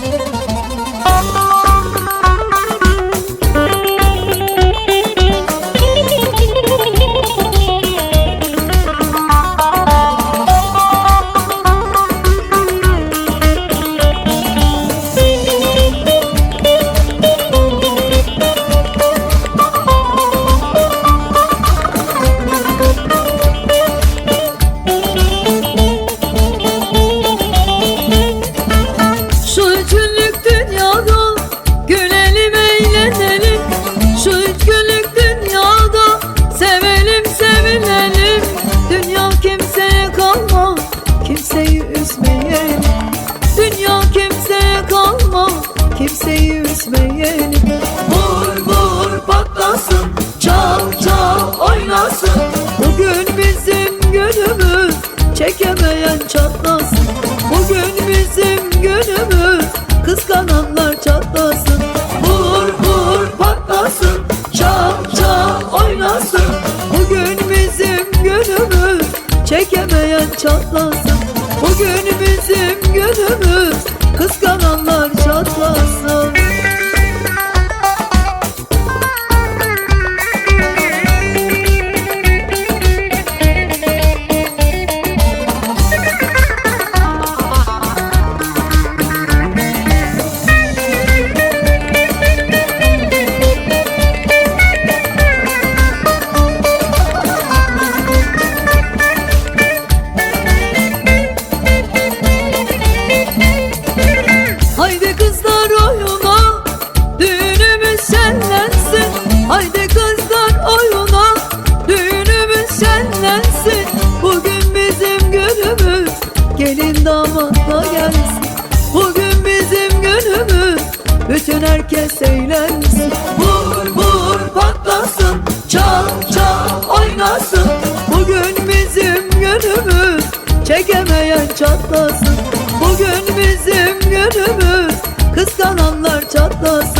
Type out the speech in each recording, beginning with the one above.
Şu çekemeyen çatlasın Haydi kızlar oyuna Düğünümüz şenlensin. Haydi kızlar oyuna Düğünümüz şenlensin. Bugün bizim günümüz Gelin damatla gelsin. Bugün bizim günümüz Bütün herkes eğlensin. Vur vur patlasın Çal çal oynasın. Bugün bizim günümüz Çekemeyen çatlasın. Bugün bizim çatlasın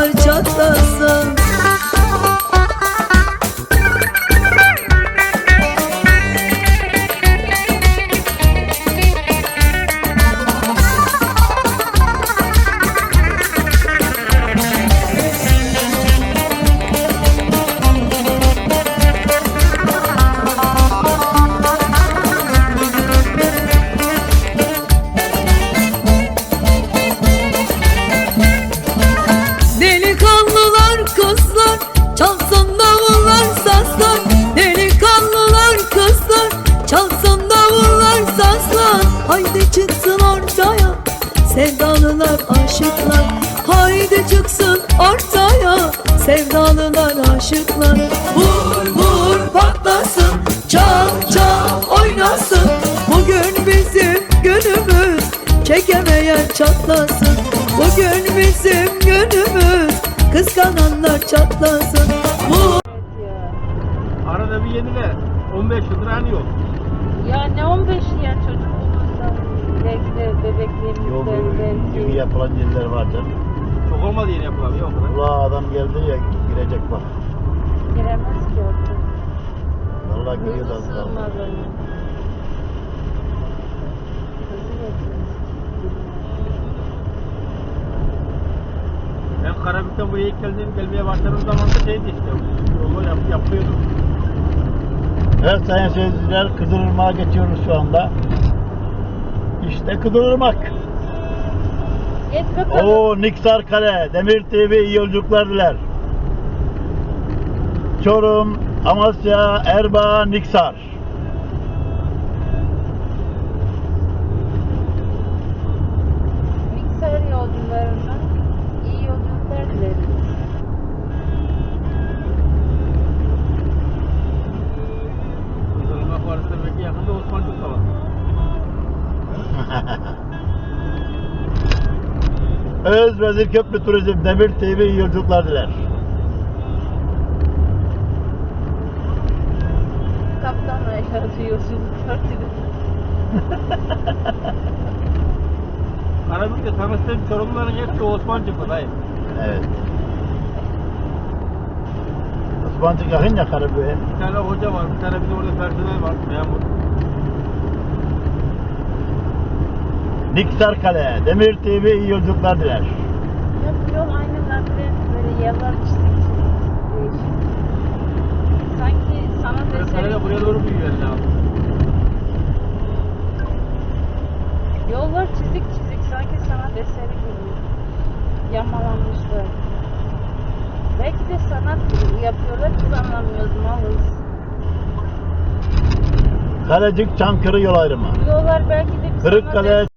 aşıklar. Haydi çıksın ortaya Sevdalılar aşıklar. Vur vur patlasın Çal çal oynasın. Bugün bizim günümüz Çekemeyen çatlasın. Bugün bizim günümüz Kıskananlar çatlasın. Vur. Arada bir yenile. 15 yıldır aynı yol. Ya ne 15 ya çocukluğumuzda belki de Yol bebekliğimizde boyu gibi belki yapılan yerler vardır. Çok olmadı yeni yapılamıyor o kadar. Ula adam geldi ya girecek bak. Giremez ki orada. Vallahi giriyor da Hızlı sığmaz ona. Hızlı geçmez. Ben Karabük'ten buraya ilk geldiğim, gelmeye başladığım zaman da şeydi işte. Yolu yap, yapıyordum. Evet sayın seyirciler Kızılırmak'a geçiyoruz şu anda. İşte Kızılırmak. Bakalım. Oo Niksar Kale, Demir TV iyi yolculuklar diler. Çorum, Amasya, Erbaa, Niksar. Mikser yolcularına iyi yolculuklar dileriz. Kızılırmak belki yakında Osmancık da var. Özvezir Köprü Turizm, Demir TV iyi yolculuklar diler. Kaptanla yaşadığı yolculuklar dileriz. Karabük'te tanıştığım Çorumluların hepsi Osmancıklı dayı. Evet. Osmancık yakın ya Karabük'e. Bir tane hoca var, bir tane bizim orada personel var, memur. Niksar Kale, Demir TV iyi yolculuklar diler. Bu yol aynı labirent böyle yerler çizik çizik değişik. Sanki sanat eseri Personel buraya doğru büyüyor lazım. Yollar çizik çizik sanki sanat eseri gibi yamalanmışlar. Belki de sanat gibi yapıyorlar biz anlamıyoruz malız. Kalecik Çankırı yol ayrımı. Yollar belki de bir sanat Kırıkkale